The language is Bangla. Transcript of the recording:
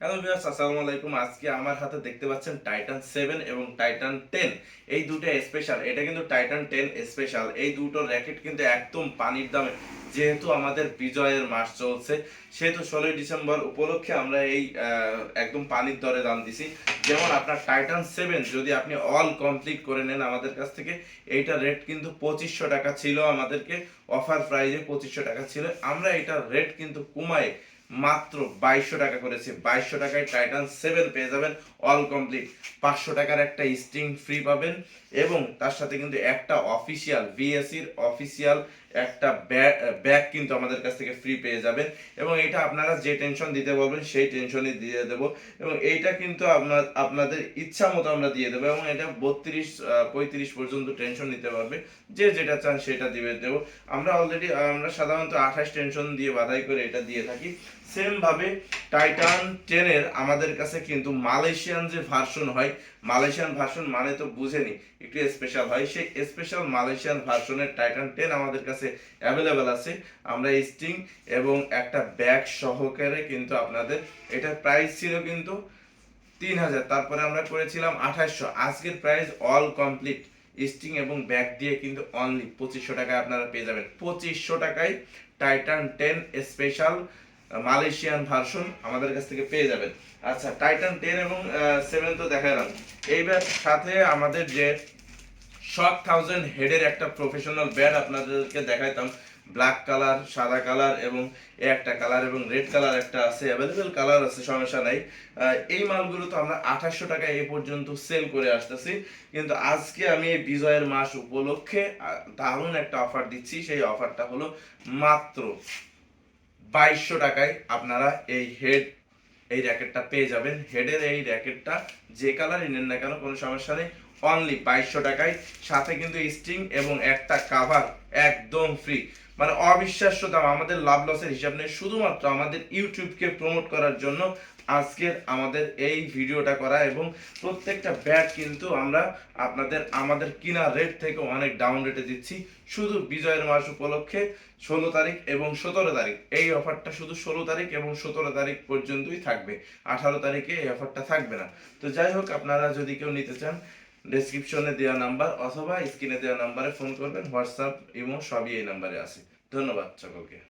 হ্যালো ভিউয়ার্স আসসালামু আলাইকুম। আজকে আমার হাতে দেখতে পাচ্ছেন টাইটান সেভেন এবং টাইটান টেন এই দুটো স্পেশাল এটা কিন্তু টাইটান টেন স্পেশাল এই দুটো র্যাকেট কিন্তু একদম পানির দামে। যেহেতু আমাদের বিজয়ের মাস চলছে, সেহেতু ষোলোই ডিসেম্বর উপলক্ষে আমরা এই একদম পানির দরে দাম দিছি। যেমন আপনার টাইটান সেভেন যদি আপনি অল কমপ্লিট করে নেন আমাদের কাছ থেকে, এইটা রেট কিন্তু পঁচিশশো টাকা ছিল আমাদেরকে। অফার প্রাইজে পঁচিশশো টাকা ছিল। আমরা এটার রেট কিন্তু কমায় মাত্র বাইশশো টাকা করেছি। বাইশশো টাকায় টাইটান সেভেন পেয়ে যাবেন। অল কমপ্লিট পাঁচশো টাকার একটা স্টিং ফ্রি পাবেন। এবং তার সাথে কিন্তু একটা অফিসিয়াল বিএসসির অফিসিয়াল একটা ব্যাগ কিন্তু আমাদের কাছ থেকে ফ্রি পেয়ে যাবেন। এবং এটা আপনারা যে টেনশন দিতে বলবেন, সেই টেনশনই দিয়ে দেব। এবং এইটা কিন্তু আপনার, আপনাদের ইচ্ছা মতো আমরা দিয়ে দেবো। এবং এটা বত্রিশ পঁয়ত্রিশ পর্যন্ত টেনশন নিতে পারবে। যে যেটা চান সেটা দিয়ে দেবো। আমরা অলরেডি আমরা সাধারণত আঠাশ টেনশন দিয়ে বাধাই করে এটা দিয়ে থাকি। সেম ভাবে টাইটান টেনের আমাদের কাছে কিন্তু মালয়েশিয়ান যে ভার্সন হয় মালয়েশিয়ান ভার্সন মানে তো বুঝেনি, একটু স্পেশাল হয়। সেই স্পেশাল মালয়েশিয়ান ভার্সনের টাইটান টেন আমাদের কাছে অ্যাভেলেবেল আছে। আমরা স্টিং এবং একটা ব্যাগ সহকারে কিন্তু আপনাদের এটার প্রাইস ছিল কিন্তু তিন হাজার, তারপরে আমরা করেছিলাম আঠাশশো আজকের প্রাইস অল কমপ্লিট স্টিং এবং ব্যাগ দিয়ে কিন্তু অনলি পঁচিশশো টাকায় আপনারা পেয়ে যাবেন। পঁচিশশো টাকায় Titan ten special Malaysian version আমাদের কাছ থেকে পেয়ে যাবেন। আচ্ছা টাইটান টেন এবং সেভেন তো দেখালাম এইবার সাথে আমাদের যে শক থাউজেন্ড হেডের একটা প্রফেশনাল ব্যাট আপনাদেরকে দেখাইতাম ব্ল্যাক কালার সাদা কালার এবং একটা কালার এবং রেড কালার একটা আছে অ্যাভেলেবেল কালার আছে, সমস্যা নাই। এই মালগুলো তো আমরা আঠাশশো টাকা এ পর্যন্ত সেল করে আসতেছি। কিন্তু আজকে আমি এই বিজয়ের মাস উপলক্ষে দারুণ একটা অফার দিচ্ছি। সেই অফারটা হলো মাত্র বাইশশো টাকায় আপনারা এই হেড এই র্যাকেটটা পেয়ে যাবেন। হেডের এই র্যাকেটটা যে কালারই নেন না কেন, কোনো সমস্যা নেই। অনলি বাইশশো টাকায়, সাথে কিন্তু স্টিং এবং একটা কাভার একদম ফ্রি মানে অবিশ্বাস্য দাম, আমাদের লাভ লসের হিসাব নেই। শুধুমাত্র আমাদের ইউটিউবকে প্রমোট করার জন্য আজকের আমাদের এই ভিডিওটা করা এবং প্রত্যেকটা ব্যাট কিন্তু আমরা আপনাদের, আমাদের কিনা রেট থেকে অনেক ডাউন রেটে দিচ্ছি। শুধু বিজয়ের মাস উপলক্ষে ষোলো তারিখ এবং সতেরো তারিখ। এই অফারটা শুধু ষোলো তারিখ এবং সতেরো তারিখ পর্যন্তই থাকবে। আঠারো তারিখে এই অফারটা থাকবে না। তো যাই হোক, আপনারা যদি কেউ নিতে চান ডেসক্রিপশনে দেওয়া নাম্বার অথবা স্ক্রিনে দেওয়া নাম্বারে ফোন করবেন হোয়াটসঅ্যাপ ইমো সবই এই নাম্বারে আছে। ধন্যবাদ সকলকে।